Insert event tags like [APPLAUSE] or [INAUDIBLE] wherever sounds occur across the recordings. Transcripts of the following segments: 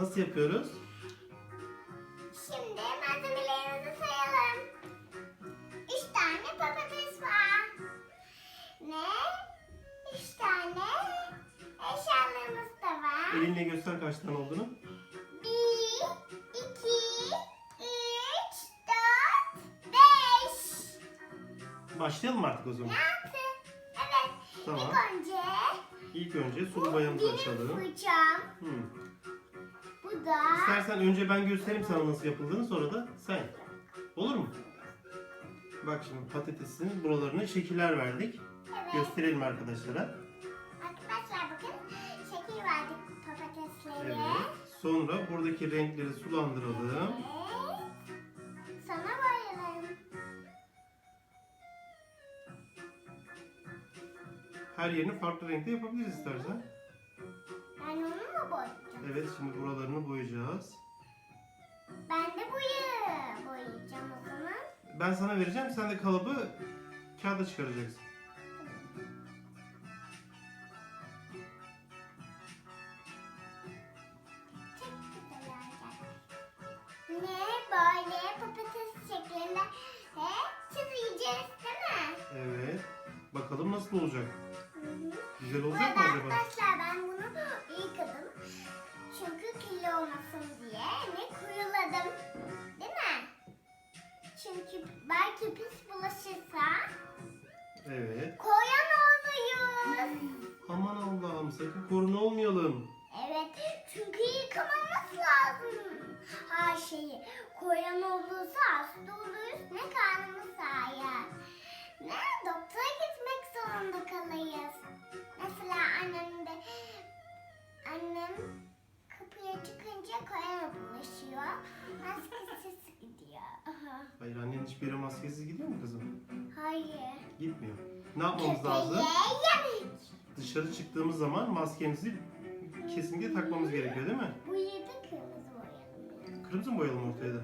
Nasıl yapıyoruz? Şimdi malzemelerimizi sayalım. Üç tane patates var. Ne? Üç tane eşyalarımız da var. Elinle göster kaç tane olduğunu. Bir, iki, üç, dört, beş. Başlayalım artık o zaman? Altı. Evet. Tamam. İlk önce İlk önce sulu boyamızı benim açalım. fırçam. Hmm. Bu da İstersen önce ben göstereyim sana nasıl yapıldığını sonra da sen. Olur mu? Bak şimdi patatesin buralarına şekiller verdik. evet. Gösterelim arkadaşlara. Arkadaşlar bakın şekil verdik patatesleri. Evet. Sonra buradaki renkleri sulandıralım. Evet. Sana boyayalım. Her yerini farklı renkte yapabiliriz istersen. Evet şimdi buralarını boyayacağız. Ben de boyu boyayacağım o zaman. Ben sana vereceğim sen de kalıbı kağıda çıkaracaksın. Ne böyle patates şeklinde he, çizeceğiz değil mi? Evet. Bakalım nasıl olacak? Hı hı. Güzel Bu olacak arada mı acaba? arkadaşlar ben bunu yıkadım. Hasta oluruz ne karnımız ağrır. Ne doktora gitmek zorunda kalırız. Mesela annem de annem kapıya çıkınca koyana bulaşıyor. Maskesiz gidiyor. [LAUGHS] Hayır annen hiçbir yere maskesiz gidiyor mu kızım? Hayır. Gitmiyor. Ne yapmamız lazım? Köpeğe yemek. Dışarı çıktığımız zaman maskemizi kesinlikle takmamız gerekiyor değil mi? Bu yedi kırmızı boyalım. ya. Kırmızı mı boyayalım ortaya da?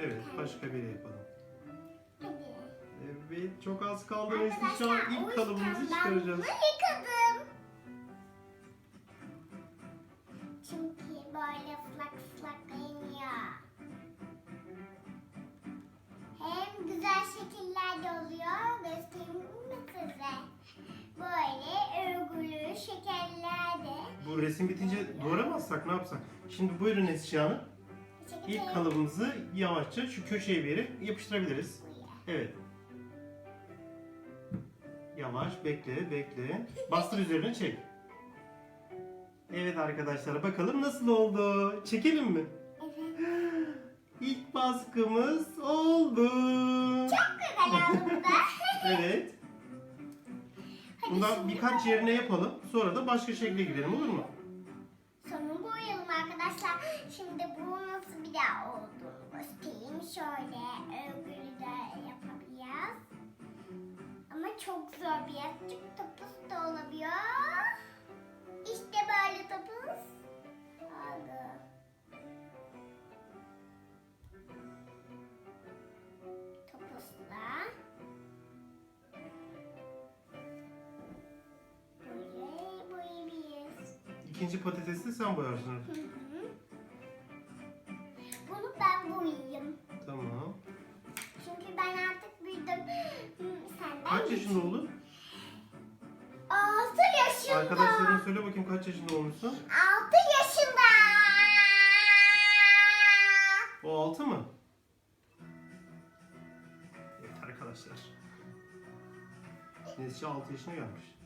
Evet başka bir yere yapalım. Evet çok az kaldı Nesli şu an ilk kalıbımızı çıkaracağız. yıkadım. Çünkü böyle ıslak ıslak iniyor. Hem güzel şekiller de oluyor. Göstereyim mi size? Böyle örgülü şekerler de. Bu resim bitince doğramazsak ne yapsak? Şimdi buyurun Nesli Hanım. İlk kalıbımızı yavaşça şu köşeye bir yere yapıştırabiliriz. Evet. Yavaş bekle bekle. Bastır üzerine çek. Evet arkadaşlar bakalım nasıl oldu. Çekelim mi? Evet. İlk baskımız oldu. Çok güzel oldu bu. [LAUGHS] Evet. Bundan birkaç yerine yapalım. Sonra da başka şekle gidelim olur mu? Sonu boyayalım arkadaşlar. Şimdi bu nasıl bir daha olduğunu göstereyim. Şöyle örgülü de yapabiliriz. Ama çok zor birazcık topuz da olabiliyor. İşte İkinci patatesi sen boyarsın artık. Hı hı. Bunu ben boyayayım. Tamam. Çünkü ben artık büyüdüm. Senden Kaç yaşında oldun? 6 yaşında. Arkadaşlarına söyle bakayım kaç yaşında olmuşsun? 6 yaşında. O altı mı? Evet arkadaşlar. Nesli 6 yaşına gelmiş.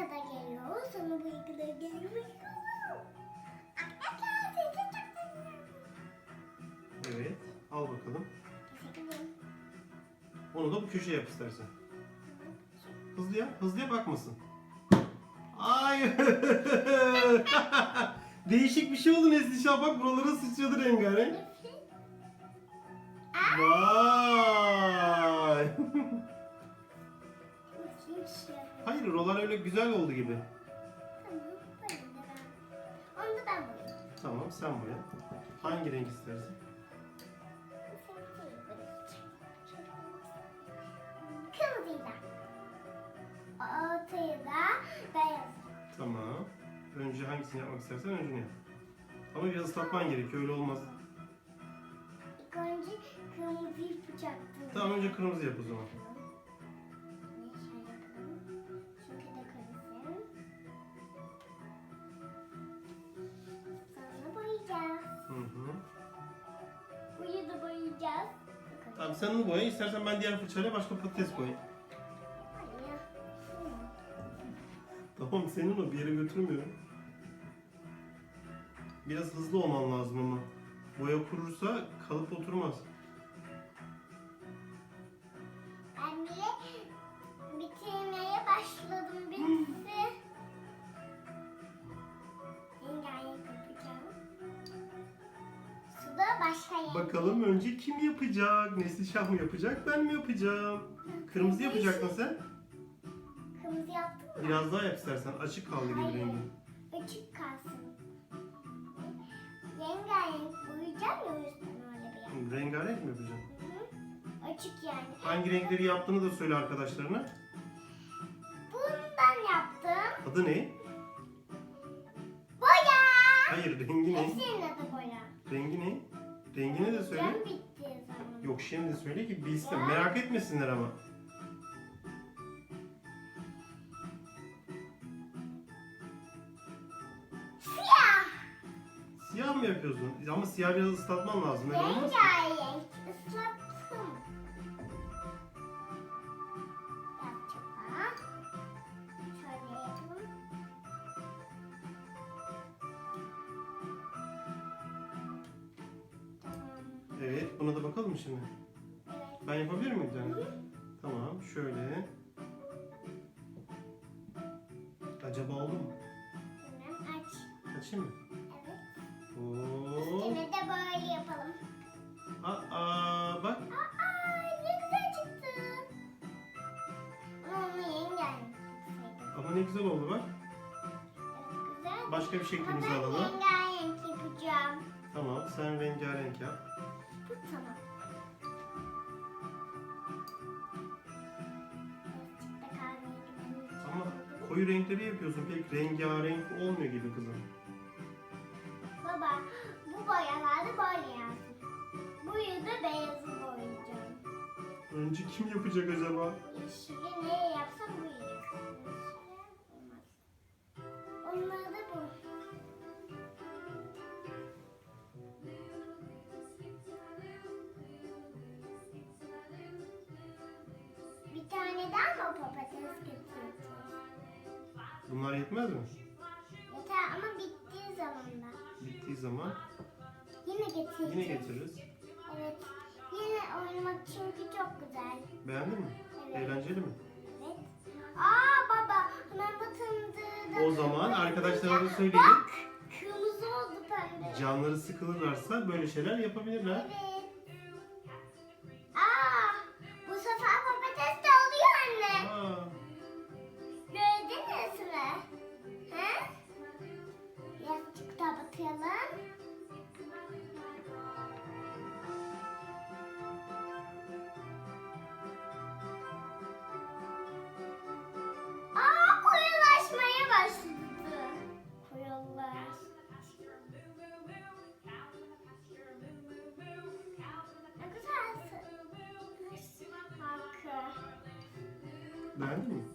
Kadar geliyor. Sonra buraya kadar geliyor. Evet. Al bakalım. Onu da bu köşeye yap istersen. Hızlı yap. Hızlı yap bakmasın. Ay. [LAUGHS] Değişik bir şey oldu Neslişah. Bak buralara sıçradı rengarenk. Vay. Hayır oralar öyle güzel oldu gibi. Tamam. Böyle de ben. Onu da ben boyayayım. Tamam sen boya. Hangi renk istersin? Kırmızıyla. Ortaya da beyaz. Tamam. Önce hangisini yapmak istersen önce yap. Ama biraz ıslatman gerekiyor öyle olmaz. İlk önce kırmızı yapacaktım. Tamam önce kırmızı yap o zaman. Tamam sen onu boya. İstersen ben diğer fırçayla başka patates. Hı. Tamam senin o bir yere götürmüyorum. Biraz hızlı olman lazım ama. Boya kurursa kalıp oturmaz. Ben bitirmeye başladım bitti. Başka. Bakalım önce kim yapacak? Neslişah mı yapacak? Ben mi yapacağım? Kırmızı yapacaktın sen. Kırmızı yaptın mı? Biraz daha yap istersen. Açık kaldı gibi Hayır. rengi. Açık kalsın. Rengarenk boyayacağım ya öyle bir yer. Rengarenk mi yapacaksın? Hı hı. Açık yani. Hangi renkleri yaptığını da söyle arkadaşlarına. Bundan yaptım. Adı ne? Boya. Hayır rengi ne? Hepsinin adı boya. Rengi ne? Rengini de söyle. Cam bitti zaman. Yok şimdi söyle ki bilsin. Merak etmesinler ama. Siyah. Siyah mı yapıyorsun? Ama siyah biraz ıslatman lazım. Öyle olmaz. Rengarenk. Islattım. Acaba oldu mu? Hemen aç. Açayım mı? Evet. Oo. Yine de böyle yapalım. Aa bak. Aa ne güzel çıktı. Ama onu yapsaydım. Ama ne güzel oldu bak. Güzel. Başka bir Ama şeklimizi ben alalım. rengarenk yapacağım. Tamam sen rengarenk yap. Koyu renkleri yapıyorsun. Pek rengarenk olmuyor gibi kızım. Baba bu boyalarda böyle yazdım. Bu da beyazı boyayacağım. Önce kim yapacak acaba? Yeşili ne yapsam bu. Onlar da bu. Bir tane daha mı? Bunlar yetmez mi? Yeter ama bittiği zaman da. Bittiği zaman Yine getireceğiz. yine getiririz. Evet. Yine oynamak çünkü çok güzel. Beğendin mi? Eğlenceli mi? Evet. Aa baba hemen batındı. O zaman arkadaşlara da söyleyelim. Bak kırmızı oldu pembe. Canları sıkılırlarsa böyle şeyler yapabilirler. Evet. Bakalım. Aa koyulaşmaya başladı. Koyulaş. Ne güzel. Harika. beğendin mi?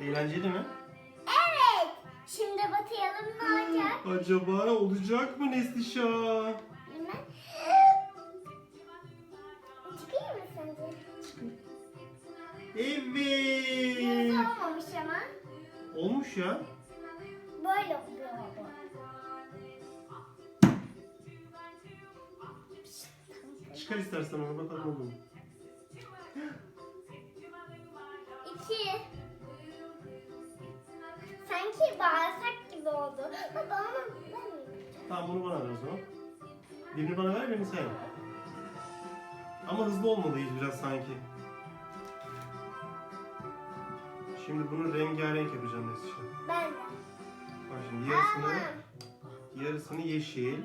Eğlenceli mi? Evet. Şimdi batıyalım ne olacak? [GASPS] Acaba olacak mı Neslişah? Bilmem. Çıkayım mı sence? Evet. Yazı olmamış ama. Olmuş ya. Böyle oluyor bu. Çıkar istersen onu bakalım olur mu? Sanki bağırsak gibi oldu. Baba ama? Tamam bunu bana ver o zaman. Birini bana ver birini sen. Ama hızlı olmalıyız biraz sanki. Şimdi bunu rengarenk yapacağım Neslihan. Ben de. Bak şimdi yarısını, yarısını yeşil.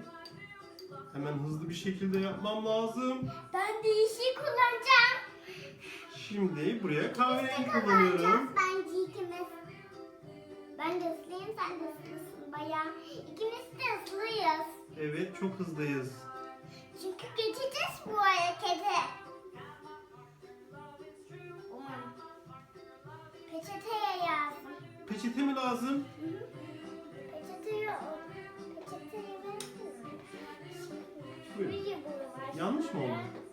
Hemen hızlı bir şekilde yapmam lazım. ben de yeşil kullanacağım. Şimdi buraya kahverengi kullanıyorum. Ben de ıslıyım sen de ıslısın bayağı. İkimiz de ıslıyız. Evet çok hızlıyız. Çünkü geçeceğiz bu hareketi. Umarım. Peçeteye yazdım. Peçete mi lazım? Hı hı. Peçete yok. Peçeteyi versene. Buyurun. Yanlış mı oldu?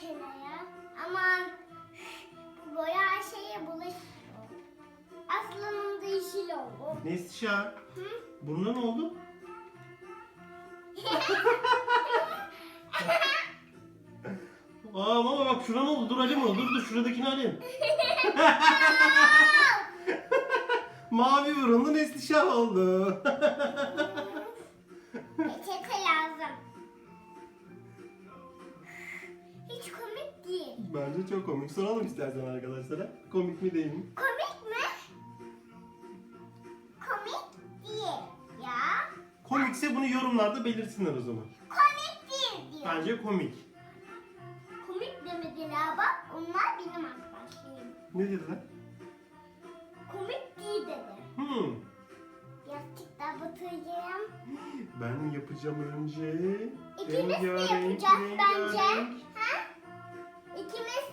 Kenara. Aman. Bu [LAUGHS] boya her şeye bulaşıyor. Aslında yeşil oldu. Neslihan, Hı? burnuna ne oldu? [LAUGHS] Aa baba bak şuna ne oldu? Dur alayım onu. Dur dur şuradakini alayım. [LAUGHS] Mavi burunlu Neslişah oldu. Çok komik. Soralım istersen arkadaşlara. Komik mi değil mi? Komik mi? Komik değil. Ya. Komikse bunu yorumlarda belirsinler o zaman. Komik değil diyor. Bence komik. Komik demediler bak. Onlar benim arkadaşlarım. Ne dediler? Komik değil dedi. Hmm. Yastıkta batıracağım. Ben yapacağım önce. İkimiz Rengarenk, yapacağız bence. rengarenk. Ha? İkimiz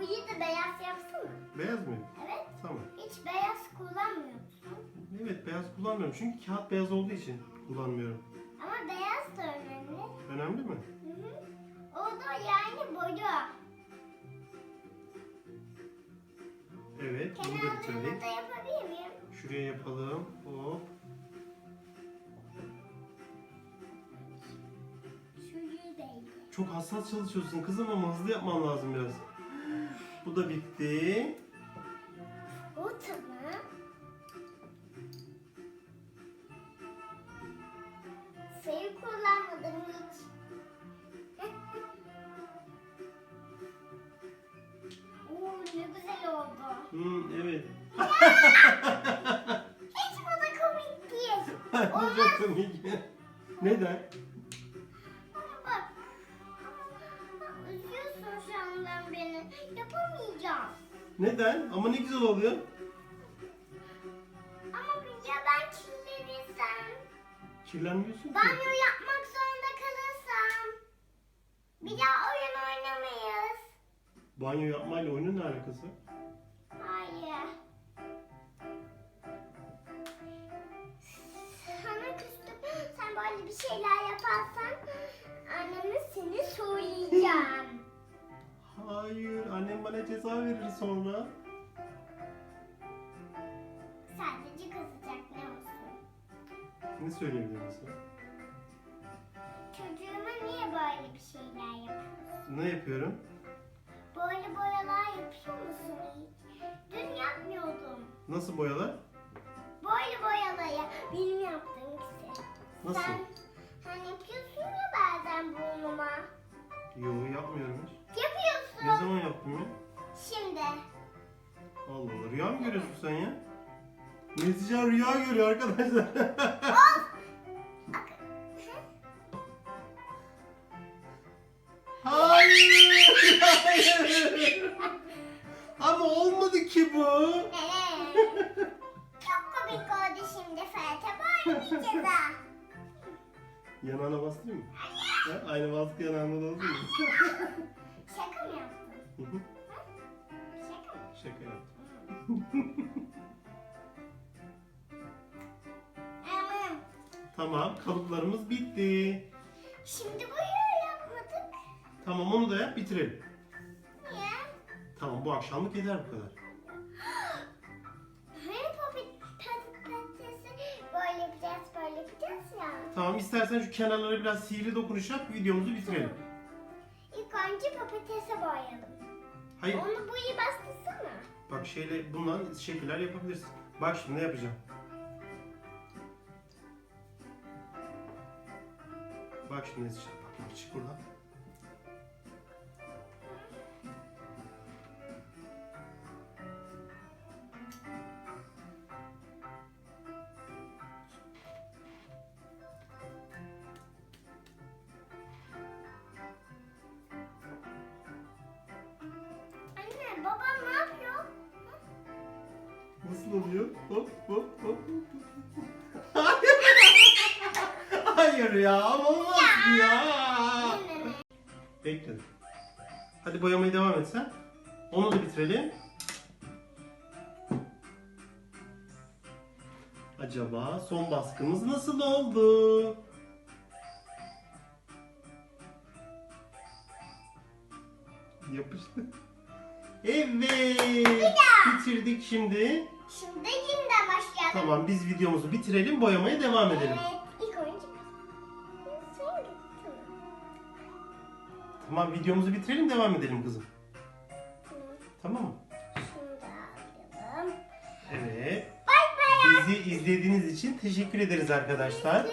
de. Bu da beyaz yapsana. Beyaz mı? Evet. Tamam. Hiç beyaz kullanmıyorsun. Evet beyaz kullanmıyorum çünkü kağıt beyaz olduğu için kullanmıyorum. Ama beyaz da önemli. Önemli mi? Hı hı. O da yani boya. Evet bunu da Kenarlarını da yapabilir miyim? Şuraya yapalım. Hop. Şurayı. Çok hassas çalışıyorsun kızım ama hızlı yapman lazım biraz. Bu da bitti. O tamam. Sayı kullanmadım hiç. [LAUGHS] Oo ne güzel oldu. Hmm, evet. Hiç bu da komik değil. [LAUGHS] Bu çok komik. Neden? Neden? Ama ne güzel oluyor. Ama ya ben kirlenirsem? Kirlenmiyorsun ki. Banyo yapmak zorunda kalırsam? Bir daha oyun oynamayız. Banyo yapmayla oyunun ne alakası? Hayır. Sana küstüm. Sen böyle bir şeyler yaparsan anneme seni söyleyeceğim. Hayır, annem bana ceza verir sonra. Sadece kızacak ne olsun. Ne söyleyebilir misin? Çocuğuma niye böyle bir şeyler yapıyorsun? Ne yapıyorum? Böyle boyalar yapıyor musun hiç? Dün yapmıyordum. Nasıl boyalar? Böyle boyaları benim yaptığım gibi. Nasıl? Sen, sen yapıyorsun ya bazen burnuma. Yo yapmıyorum hiç. Ne zaman yaptım ya? Şimdi. Allah Allah rüya mı görüyorsun sen ya? Netice rüya görüyor arkadaşlar. [LAUGHS] Hayır! Hayır! Ama olmadı ki bu. Ee, Çok komik oldu şimdi Ferhat'a bir ceza. Yanağına bastırayım mı? Ha? Aynı baskı yanağına da olsun mu? [LAUGHS] Hı hı, Şaka mı? Şaka yaptım. Tamam kalıplarımız bitti. Şimdi boya yapmadık. Tamam onu da yap bitirelim. Niye? Tamam bu akşamlık yeter bu kadar. Hani popit patatesi böyle yapacağız böyle yapacağız ya. Tamam istersen şu kenarlara biraz sihirli dokunuş yap videomuzu bitirelim. İlk önce patatese boyayalım. Hayır Onu bu iyi bastırsana. bak şeyle bundan şekiller yapabilirsin. Bak şimdi ne yapacağım. Bak şimdi Neslihan, bak. Çık buradan. Hayır ya ama olmaz ya. Anne. Bekle. Hadi boyamaya devam et sen. Onu da bitirelim. Acaba son baskımız nasıl oldu? Yapıştı. Evet. Bitirdik şimdi. Şimdi yeniden başlayalım. Tamam biz videomuzu bitirelim boyamaya devam edelim. Evet. Tamam videomuzu bitirelim devam edelim kızım. Tamam. Mı? Şunu da alalım. Evet. Bay bay. Bizi izlediğiniz için teşekkür ederiz arkadaşlar.